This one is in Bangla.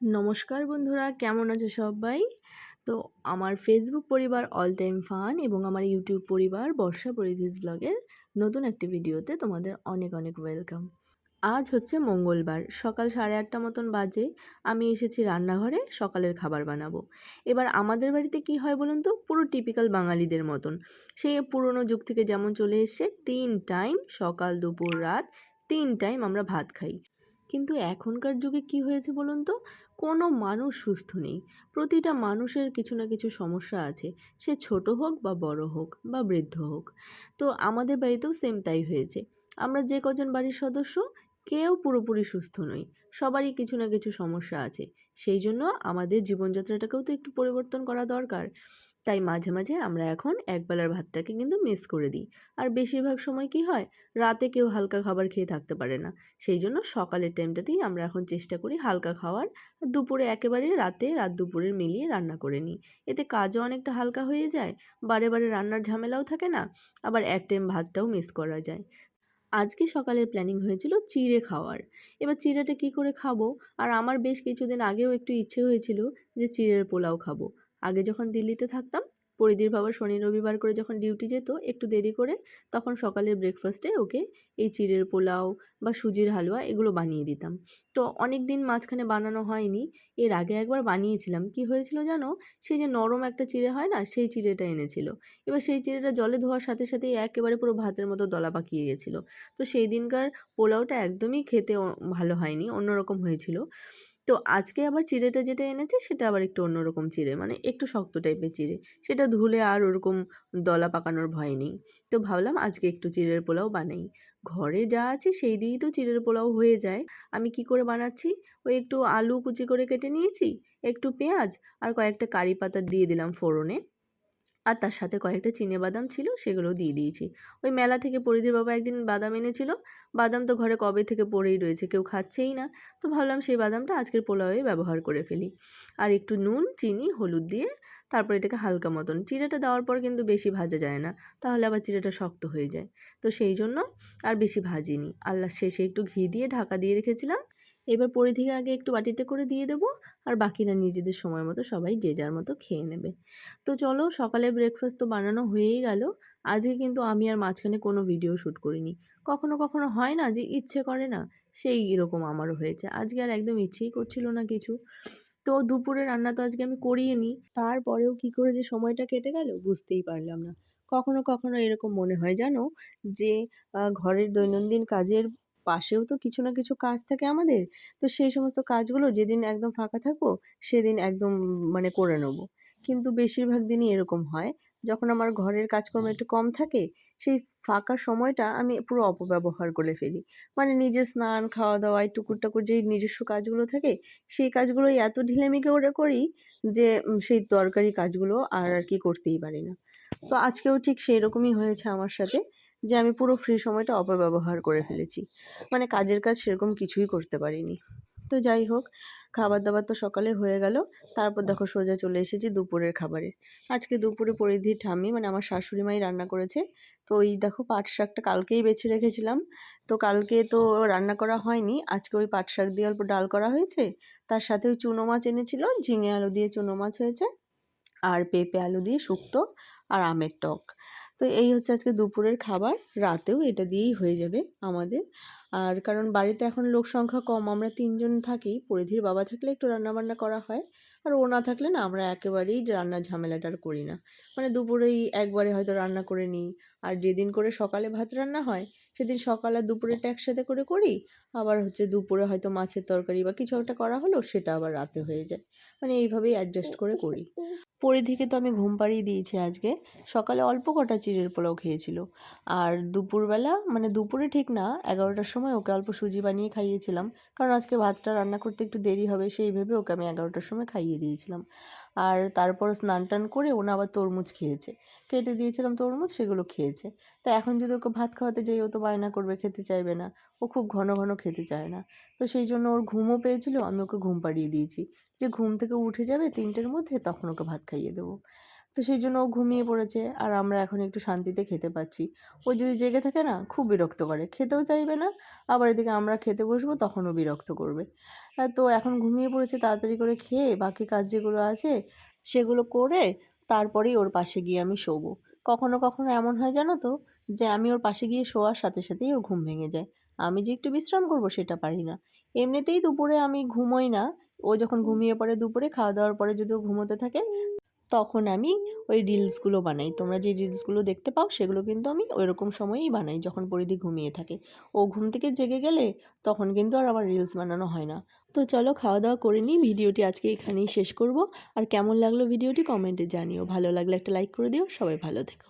নমস্কার বন্ধুরা, কেমন আছো সবাই? তো আমার ফেসবুক পরিবার অল টাইম ফান এবং আমার ইউটিউব পরিবার বর্ষা পরিধিস ব্লগের নতুন একটি ভিডিওতে তোমাদের অনেক অনেক ওয়েলকাম আজ হচ্ছে মঙ্গলবার, সকাল সাড়ে আটটা মতন বাজে। আমি এসেছি রান্নাঘরে, সকালের খাবার বানাবো। এবার আমাদের বাড়িতে কি হয় বলুন তো? পুরো টিপিক্যাল বাঙালিদের মতন। সেই পুরনো যুগ থেকে যেমন চলে এসছে, তিন টাইম সকাল, দুপুর, রাত, তিন টাইম আমরা ভাত খাই। কিন্তু এখনকার যুগে কি হয়েছে বলুন তো? কোনো মানুষ সুস্থ নেই। প্রতিটা মানুষের কিছু না কিছু সমস্যা আছে। সে ছোট হোক বা বড় হোক বা বৃদ্ধ হোক। তো আমাদের বাড়িতেও সেম তাই হয়েছে। আমরা যে কজন বাড়ির সদস্য, কেউ পুরোপুরি সুস্থ নই। সবারই কিছু না কিছু সমস্যা আছে। সেই জন্য আমাদের জীবনযাত্রাটাকেও তো একটু পরিবর্তন করা দরকার। তাই মাঝে মাঝে আমরা এখন একবেলার ভাতটাকে কিন্তু মিস করে দিই। আর বেশিরভাগ সময় কি হয়? রাতে কেউ হালকা খাবার খেয়ে থাকতে পারে না। সেই জন্য সকালের টাইমটাতেই আমরা এখন চেষ্টা করি হালকা খাওয়ার। দুপুরে একেবারে রাতে, রাত দুপুরের মিলিয়ে রান্না করে নিই। এতে কাজও অনেকটা হালকা হয়ে যায়, বারে বারে রান্নার ঝামেলাও থাকে না, আবার এক টাইম ভাতটাও মিস করা যায়। আজকে সকালের প্ল্যানিং হয়েছিল চিড়ে খাওয়ার। এবার চিড়েটা কি করে খাব? আর আমার বেশ কিছুদিন আগেও একটু ইচ্ছে হয়েছিল যে চিড়ের পোলাও খাব। আগে যখন দিল্লিতে থাকতাম, পরিধির বাবা শনি রবিবার করে যখন ডিউটি যেত, একটু দেরি করে তখন সকালের ব্রেকফাস্টে ওকে এই চিড়ের পোলাও বা সুজির হালুয়া এগুলো বানিয়ে দিতাম। তো অনেক দিন মাঝখানে বানানো হয়নি, এর আগে একবার বানিয়েছিলাম। কি হয়েছিল জানো? সেই যে নরম একটা চিড়ে হয় না, সেই চিড়েটা এনেছিল। এবার সেই চিড়েটা জলে ধোয়ার সাথে সাথেই একেবারে পুরো ভাতের মতো দলা পাকিয়ে গেছিল। তো সেই দিনকার পোলাওটা একদমই খেতে ভালো হয়নি, অন্যরকম হয়েছিল। তো আজকে আবার চিড়েটা যেটা এনেছে, সেটা আবার একটু অন্যরকম চিড়ে মানে একটু শক্ত টাইপের চিড়ে। সেটা ধুলে আর ওরকম দলা পাকানোর ভয় নেই। তো ভাবলাম আজকে একটু চিড়ের পোলাও বানাই। ঘরে যা আছে সেই দিয়েই তো চিড়ের পোলাও হয়ে যায়। আমি কি করে বানাচ্ছি? ওই একটু আলু কুচি করে কেটে নিয়েছি, একটু পেঁয়াজ আর কয়েকটা কারি পাতা দিয়ে দিলাম ফোড়নে। আর তার সাথে কয়েকটা চিনে বাদাম ছিল, সেগুলোও দিয়ে দিয়েছি। ওই মেলা থেকে পরিধির বাবা একদিন বাদাম এনেছিল। বাদাম তো ঘরে কবে থেকে পড়েই রয়েছে, কেউ খাচ্ছেই না। তো ভাবলাম সেই বাদামটা আজকের পোলাওয়ে ব্যবহার করে ফেলি। আর একটু নুন, চিনি, হলুদ দিয়ে তারপর এটাকে হালকা মতন। চিড়েটা দেওয়ার পর কিন্তু বেশি ভাজা যায় না, তাহলে আবার চিড়েটা শক্ত হয়ে যায়। তো সেই জন্য আর বেশি ভাজিনি। আল্লাহ শেষে একটু ঘি দিয়ে ঢাকা দিয়ে রেখেছিলাম। এবার পরিধিকে আগে একটু বাটিতে করে দিয়ে দেবো আর বাকিরা নিজেদের সময় মতো সবাই যে যার মতো খেয়ে নেবে। তো চলো সকালে ব্রেকফাস্ট তো বানানো হয়েই গেল। আজকে কিন্তু আমি আর মাঝখানে কোনো ভিডিও শ্যুট করিনি। কখনো কখনো হয় না যে ইচ্ছে করে না, সেই এরকম আমারও হয়েছে। আজকে আর একদম ইচ্ছেই করছিল না কিছু। তো দুপুরে রান্না তো আজকে আমি করিয়ে নিই তারপরেও কী করে যে সময়টা কেটে গেল বুঝতেই পারলাম না। কখনো কখনো এরকম মনে হয় জানো যে ঘরের দৈনন্দিন কাজের পাশেও তো কিছু না কিছু কাজ থাকে আমাদের। তো সেই সমস্ত কাজগুলো যেদিন একদম ফাঁকা থাকব, সেদিন একদম মানে করে নেব। কিন্তু বেশিরভাগ দিনই এরকম হয়। যখন আমার ঘরের কাজকর্ম একটু কম থাকে, সেই ফাঁকা সময়টা আমি পুরো অপব্যবহার করে ফেলি। মানে নিজের স্নান খাওয়া দাওয়া টুকুর টাকুর যেই নিজস্ব কাজগুলো থাকে, সেই কাজগুলোই এত ঢিলেমিকে ওরা করি যে সেই দরকারি কাজগুলো আর আর কি করতেই পারি না। তো আজকেও ঠিক সেই রকমই হয়েছে আমার সাথে। যে আমি পুরো ফ্রি সময়টা অপব্যবহার করে ফেলেছি। মানে কাজের কাজ সেরকম কিছুই করতে পারিনি। তো যাই হোক খাবার দাবার তো সকালে হয়ে গেল। তারপর দেখো সোজা চলে এসেছি দুপুরের খাবারে। আজকে দুপুরে পরিধি ঠামি মানে আমার শাশুড়ি মাই রান্না করেছে। তো ওই দেখো পাট শাকটা কালকেই বেছে রেখেছিলাম। তো কালকে তো রান্না করা হয়নি। আজকে ওই পাট শাক দিয়ে অল্প ডাল করা হয়েছে। তার সাথে ওই চুনো মাছ এনেছিল, ঝিঙে আলু দিয়ে চুনো মাছ হয়েছে। আর পেঁপে আলু দিয়ে শুক্তো, আর আমের টক। তো এই হচ্ছে আজকে দুপুরের খাবার। রাতেও এটা দিয়েই হয়ে যাবে আমাদের। আর কারণ বাড়িতে এখন লোক সংখ্যা কম, আমরা তিনজন থাকি, পরিধির বাবা থাকলে একটু রান্নাবান্না করা হয়, আর ও না থাকলে না আমরা একেবারেই রান্নার ঝামেলাটা আর করি না। মানে দুপুরেই একবারে হয়তো রান্না করে নিই, আর যেদিন করে সকালে ভাত রান্না হয়, সেদিন সকাল আর দুপুরেটা একসাথে করে করি, আবার হচ্ছে দুপুরে হয়তো মাছের তরকারি বা কিছু একটা করা হলো সেটা আবার রাতে হয়ে যায়। মানে এইভাবেই অ্যাডজাস্ট করে করি। পরিধিকে তো আমি ঘুম পাড়িয়ে দিয়েছি আজকে, সকালে অল্প কটা চিড়ের পোলাও খেয়েছিল, আর দুপুরবেলা মানে দুপুরে ঠিক না, এগারোটার সময় ওকে অল্প সুজি বানিয়ে খাইয়েছিলাম। কারণ আজকে ভাতটা রান্না করতে একটু দেরি হবে, সেই ভেবে ওকে আমি এগারোটার সময় খাইয়ে দিয়েছিলাম। আর তারপর স্নান টান করে ওনা আবার তরমুজ খেয়েছে। কেটে দিয়েছিলাম তরমুজ, সেগুলো খেয়েছে। তা এখন যদি ওকে ভাত খাওয়াতে যাই, ও তো বায়না করবে, খেতে চাইবে না। ও খুব ঘন ঘন খেতে চায় না। তো সেই জন্য ওর ঘুমও পেয়েছিল, আমি ওকে ঘুম পাড়িয়ে দিয়েছি। যে ঘুম থেকে উঠে যাবে তিনটের মধ্যে, তখন ওকে ভাত খাইয়ে দেবো। তো সেই জন্য ও ঘুমিয়ে পড়েছে আর আমরা এখন একটু শান্তিতে খেতে পাচ্ছি। ও যদি জেগে থাকে না, খুব বিরক্ত করে। খেতেও চাইবে না, আবার এদিকে আমরা খেতে বসবো তখনও বিরক্ত করবে। তো এখন ঘুমিয়ে পড়েছে, তাড়াতাড়ি করে খেয়ে বাকি কাজ যেগুলো আছে, সেগুলো করে তারপরেই ওর পাশে গিয়ে আমি শোবো। কখনো কখনো এমন হয় জানো তো, যে আমি ওর পাশে গিয়ে শোয়ার সাথে সাথেই ওর ঘুম ভেঙে যায়। আমি যে একটু বিশ্রাম করব সেটা পারি না। এমনিতেই দুপুরে আমি ঘুমোই না। ও যখন ঘুমিয়ে পড়ে দুপুরে, খাওয়া দাওয়ার পরে যদি ও ঘুমোতে থাকে তখন আমি ওই রিলসগুলো বানাই। তোমরা যে রিলসগুলো দেখতে পাও, সেগুলো কিন্তু আমি ওই রকম সময়েই বানাই যখন পরিধি ঘুমিয়ে থাকে। ও ঘুম থেকে জেগে গেলে তখন কিন্তু আর আমার রিলস বানানো হয় না। তো চলো খাওয়া দাওয়া করে নিই, ভিডিওটি আজকে এখানেই শেষ করব। আর কেমন লাগল ভিডিওটি কমেন্টে জানিও। ভালো লাগলে একটা লাইক করে দিও। সবাই ভালো থেকো।